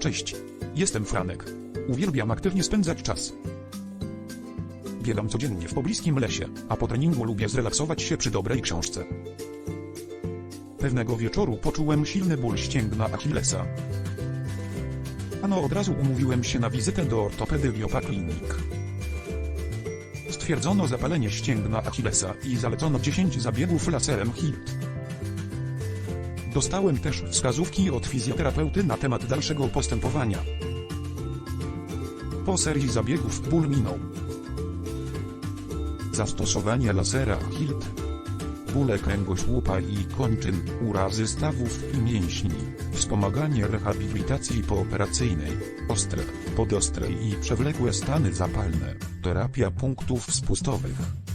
Cześć. Jestem Franek. Uwielbiam aktywnie spędzać czas. Biegam codziennie w pobliskim lesie, a po treningu lubię zrelaksować się przy dobrej książce. Pewnego wieczoru poczułem silny ból ścięgna Achillesa. Ano od razu umówiłem się na wizytę do ortopedy Biopa Clinic. Stwierdzono zapalenie ścięgna Achillesa i zalecono 10 zabiegów laserem HIT. Dostałem też wskazówki od fizjoterapeuty na temat dalszego postępowania. Po serii zabiegów ból minął. Zastosowanie lasera HIT. Bóle kręgosłupa i kończyn, urazy stawów i mięśni, wspomaganie rehabilitacji pooperacyjnej, ostre, podostre i przewlekłe stany zapalne, terapia punktów spustowych.